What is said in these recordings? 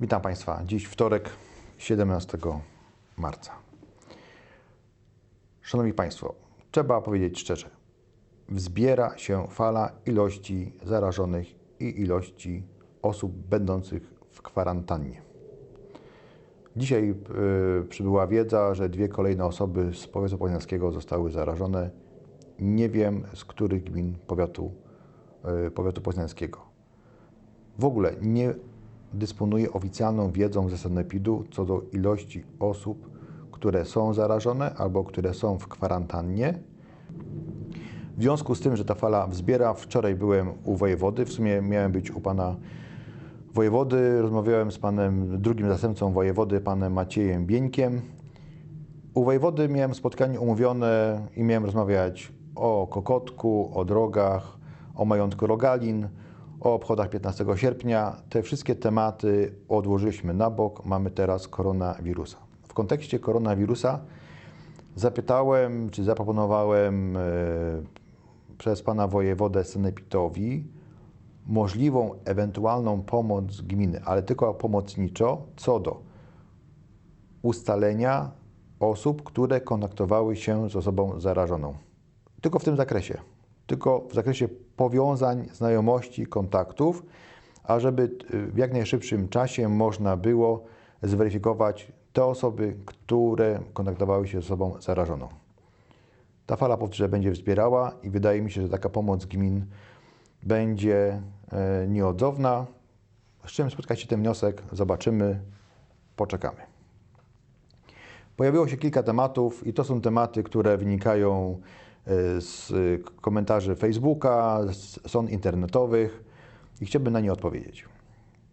Witam Państwa. Dziś wtorek, 17 marca. Szanowni Państwo, trzeba powiedzieć szczerze, wzbiera się fala ilości zarażonych i ilości osób będących w kwarantannie. Dzisiaj y, przybyła wiedza, że dwie kolejne osoby z powiatu poznańskiego zostały zarażone. Nie wiem z których gmin powiatu, y, powiatu poznańskiego. W ogóle nie dysponuję oficjalną wiedzą ze sanepidu co do ilości osób, które są zarażone albo które są w kwarantannie. W związku z tym, że ta fala wzbiera, wczoraj byłem u wojewody, w sumie miałem być u pana wojewody, rozmawiałem z panem drugim zastępcą wojewody, panem Maciejem Bieńkiem. U wojewody miałem spotkanie umówione i miałem rozmawiać o Kokotku, o drogach, o majątku Rogalin, o obchodach 15 sierpnia. Te wszystkie tematy odłożyliśmy na bok. Mamy teraz koronawirusa. W kontekście koronawirusa zapytałem, czy zaproponowałem e, przez pana wojewodę Senepitowi możliwą ewentualną pomoc gminy, ale tylko pomocniczo co do ustalenia osób, które kontaktowały się z osobą zarażoną. Tylko w tym zakresie. Tylko w zakresie powiązań, znajomości, kontaktów, ażeby w jak najszybszym czasie można było zweryfikować te osoby, które kontaktowały się z osobą zarażoną. Ta fala powtórzę będzie wzbierała i wydaje mi się, że taka pomoc gmin będzie e, nieodzowna. Z czym spotka się ten wniosek, zobaczymy, poczekamy. Pojawiło się kilka tematów i to są tematy, które wynikają z komentarzy Facebooka, z stron internetowych i chciałbym na nie odpowiedzieć.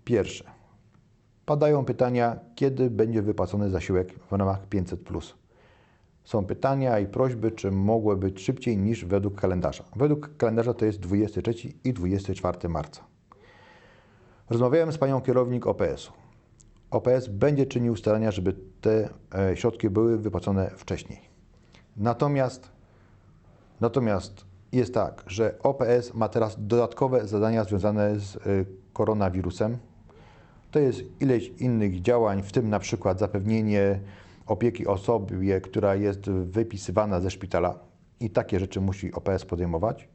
Pierwsze. Padają pytania, kiedy będzie wypłacony zasiłek w ramach 500. Są pytania i prośby, czy mogły być szybciej niż według kalendarza. Według kalendarza to jest 23 i 24 marca. Rozmawiałem z panią kierownik OPS-u. OPS będzie czynił starania, żeby te e, środki były wypłacone wcześniej. Natomiast, natomiast jest tak, że OPS ma teraz dodatkowe zadania związane z e, koronawirusem. To jest ileś innych działań, w tym na przykład zapewnienie opieki osobie, która jest wypisywana ze szpitala i takie rzeczy musi OPS podejmować.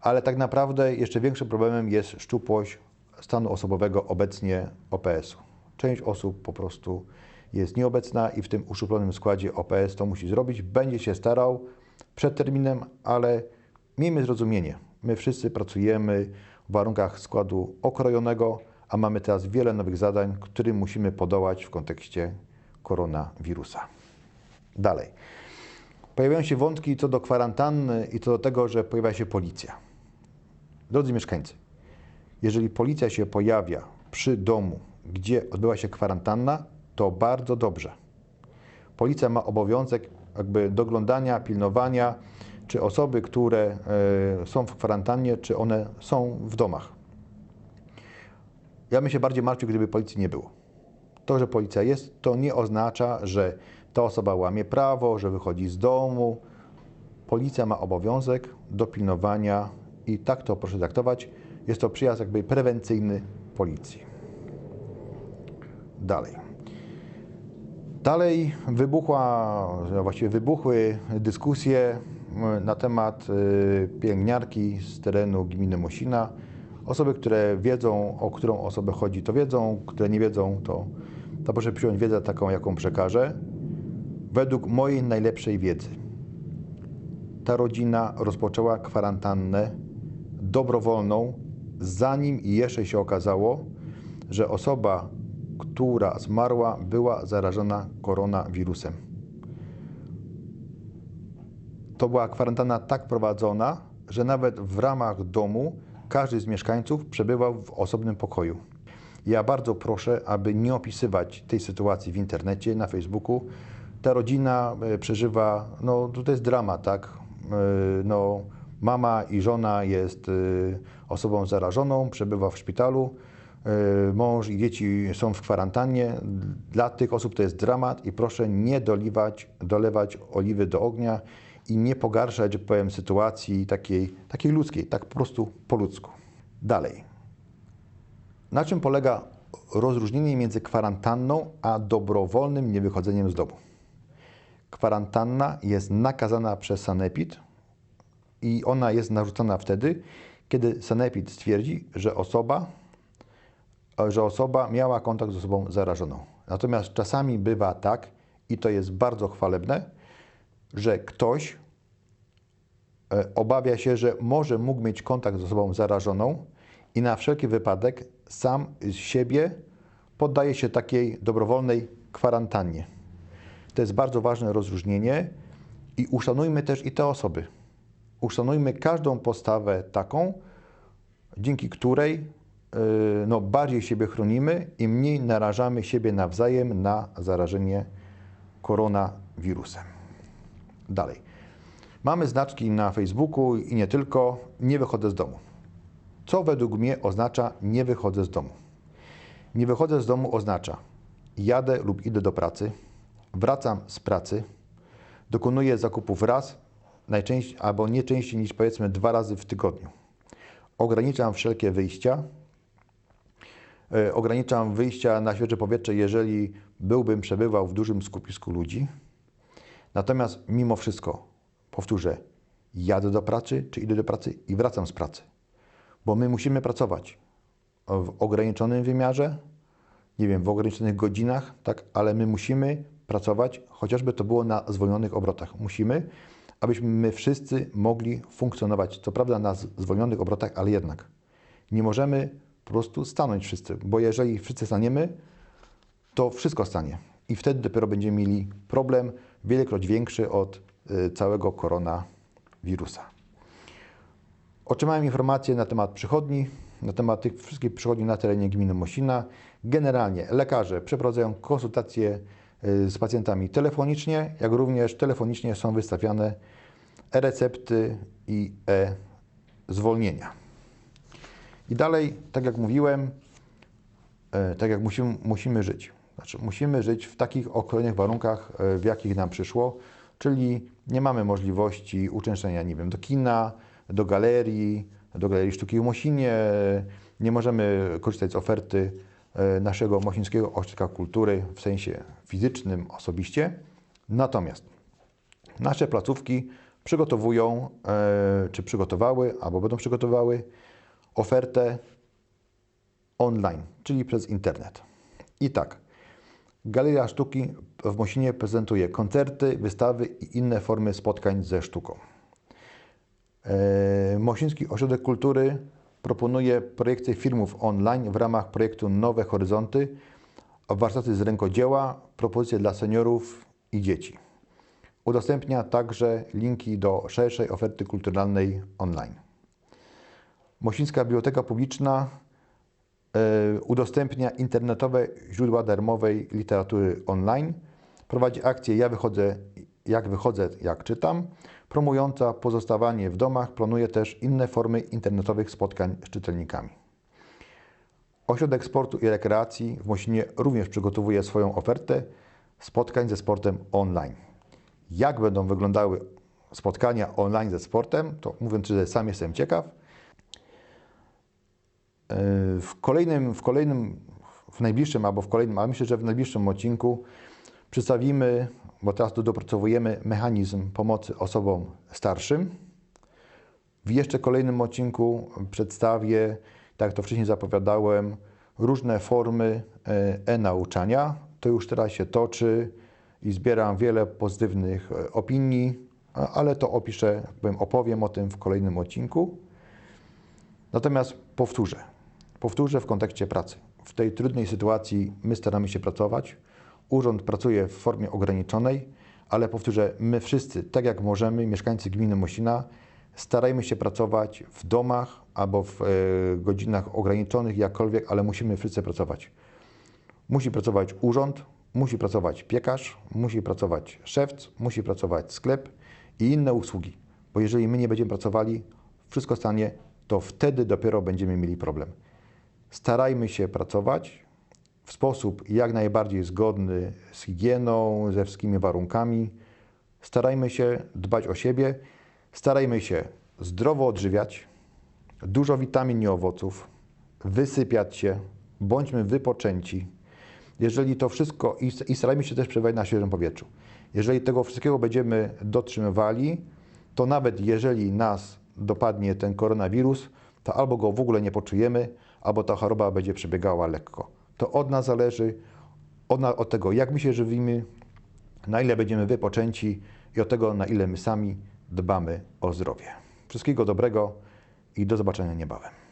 Ale tak naprawdę jeszcze większym problemem jest szczupłość stanu osobowego obecnie OPS-u. Część osób po prostu jest nieobecna i w tym uszczuplonym składzie OPS to musi zrobić. Będzie się starał przed terminem, ale miejmy zrozumienie. My wszyscy pracujemy w warunkach składu okrojonego, a mamy teraz wiele nowych zadań, którym musimy podołać w kontekście koronawirusa. Dalej. Pojawiają się wątki co do kwarantanny i co do tego, że pojawia się policja. Drodzy mieszkańcy, jeżeli policja się pojawia przy domu, gdzie odbyła się kwarantanna, to bardzo dobrze. Policja ma obowiązek jakby doglądania, pilnowania, czy osoby, które y, są w kwarantannie, czy one są w domach. Ja bym się bardziej martwił, gdyby policji nie było. To, że policja jest, to nie oznacza, że ta osoba łamie prawo, że wychodzi z domu. Policja ma obowiązek dopilnowania i tak to proszę traktować. Jest to przyjazd jakby prewencyjny policji. Dalej. Dalej wybuchła, właściwie wybuchły dyskusje na temat pielęgniarki z terenu gminy Mosina. Osoby, które wiedzą, o którą osobę chodzi, to wiedzą, które nie wiedzą, to, to proszę przyjąć wiedzę taką, jaką przekażę. Według mojej najlepszej wiedzy ta rodzina rozpoczęła kwarantannę dobrowolną, zanim jeszcze się okazało, że osoba, która zmarła, była zarażona koronawirusem. To była kwarantanna tak prowadzona, że nawet w ramach domu każdy z mieszkańców przebywał w osobnym pokoju. Ja bardzo proszę, aby nie opisywać tej sytuacji w internecie, na Facebooku. Ta rodzina e, przeżywa, no to jest dramat, tak? E, no, mama i żona jest e, osobą zarażoną, przebywa w szpitalu, mąż i dzieci są w kwarantannie. Dla tych osób to jest dramat i proszę nie doliwać, dolewać oliwy do ognia i nie pogarszać, że powiem, sytuacji takiej, takiej ludzkiej, tak po prostu po ludzku. Dalej. Na czym polega rozróżnienie między kwarantanną a dobrowolnym niewychodzeniem z domu. Kwarantanna jest nakazana przez sanepid i ona jest narzucona wtedy, kiedy sanepid stwierdzi, że osoba, że osoba miała kontakt z osobą zarażoną. Natomiast czasami bywa tak, i to jest bardzo chwalebne, że ktoś e, obawia się, że może mógł mieć kontakt z osobą zarażoną i na wszelki wypadek sam z siebie poddaje się takiej dobrowolnej kwarantannie. To jest bardzo ważne rozróżnienie i uszanujmy też i te osoby. Uszanujmy każdą postawę taką, dzięki której no, bardziej siebie chronimy i mniej narażamy siebie nawzajem na zarażenie koronawirusem. Dalej. Mamy znaczki na Facebooku i nie tylko. Nie wychodzę z domu. Co według mnie oznacza nie wychodzę z domu? Nie wychodzę z domu oznacza jadę lub idę do pracy, wracam z pracy, dokonuję zakupów raz, najczęściej albo nie częściej niż powiedzmy dwa razy w tygodniu. Ograniczam wszelkie wyjścia. E, Ograniczam wyjścia na świeże powietrze, jeżeli byłbym przebywał w dużym skupisku ludzi. Natomiast mimo wszystko, powtórzę, jadę do pracy, czy idę do pracy i wracam z pracy. Bo my musimy pracować w ograniczonym wymiarze, nie wiem, w ograniczonych godzinach, tak, ale my musimy pracować, chociażby to było na zwolnionych obrotach. Musimy, abyśmy my wszyscy mogli funkcjonować. Co prawda na zwolnionych obrotach, ale jednak. Nie możemy po prostu stanąć wszyscy, bo jeżeli wszyscy staniemy, to wszystko stanie. I wtedy dopiero będziemy mieli problem wielekroć większy od y, całego koronawirusa. Otrzymałem informacje na temat przychodni, na temat tych wszystkich przychodni na terenie gminy Mosina. Generalnie lekarze przeprowadzają konsultacje y, z pacjentami telefonicznie, jak również telefonicznie są wystawiane e-recepty i e-zwolnienia. I dalej, tak jak mówiłem, e, tak jak musimy, musimy żyć. Znaczy, musimy żyć w takich określonych warunkach, e, w jakich nam przyszło, czyli nie mamy możliwości uczęszczenia, nie wiem, do kina, do galerii, do Galerii Sztuki w Mosinie, nie możemy korzystać z oferty e, naszego Mosińskiego Ośrodka Kultury w sensie fizycznym, osobiście. Natomiast nasze placówki przygotowują, czy przygotowały, albo będą przygotowały ofertę online, czyli przez internet. I tak, Galeria Sztuki w Mosinie prezentuje koncerty, wystawy i inne formy spotkań ze sztuką. E, Mosiński Ośrodek Kultury proponuje projekcję filmów online w ramach projektu Nowe Horyzonty, warsztaty z rękodzieła, propozycje dla seniorów i dzieci. Udostępnia także linki do szerszej oferty kulturalnej online. Mosińska Biblioteka Publiczna e, udostępnia internetowe źródła darmowej literatury online. Prowadzi akcję Ja wychodzę, jak wychodzę, jak czytam, promująca pozostawanie w domach. Planuje też inne formy internetowych spotkań z czytelnikami. Ośrodek Sportu i Rekreacji w Mosinie również przygotowuje swoją ofertę spotkań ze sportem online. Jak będą wyglądały spotkania online ze sportem, to mówiąc, że sam jestem ciekaw. W kolejnym, w kolejnym, w najbliższym albo w kolejnym, ale myślę, że w najbliższym odcinku przedstawimy, bo teraz tu dopracowujemy mechanizm pomocy osobom starszym. W jeszcze kolejnym odcinku przedstawię, tak jak to wcześniej zapowiadałem, różne formy e, e-nauczania. To już teraz się toczy i zbieram wiele pozytywnych e, opinii, ale to opiszę, opowiem o tym w kolejnym odcinku. Natomiast powtórzę, powtórzę w kontekście pracy. W tej trudnej sytuacji my staramy się pracować. Urząd pracuje w formie ograniczonej, ale powtórzę, my wszyscy, tak jak możemy, mieszkańcy gminy Mosina, starajmy się pracować w domach albo w e, godzinach ograniczonych, jakkolwiek, ale musimy wszyscy pracować. Musi pracować urząd, musi pracować piekarz, musi pracować szewc, musi pracować sklep i inne usługi. Bo jeżeli my nie będziemy pracowali, wszystko stanie, to wtedy dopiero będziemy mieli problem. Starajmy się pracować w sposób jak najbardziej zgodny z higieną, ze wszystkimi warunkami. Starajmy się dbać o siebie, starajmy się zdrowo odżywiać, dużo witamin i owoców, wysypiać się, bądźmy wypoczęci. Jeżeli to wszystko, i, starajmy się też przebywać na świeżym powietrzu. Jeżeli tego wszystkiego będziemy dotrzymywali, to nawet jeżeli nas dopadnie ten koronawirus, to albo go w ogóle nie poczujemy, albo ta choroba będzie przebiegała lekko. To od nas zależy, od, tego, jak my się żywimy, na ile będziemy wypoczęci i od tego, na ile my sami dbamy o zdrowie. Wszystkiego dobrego i do zobaczenia niebawem.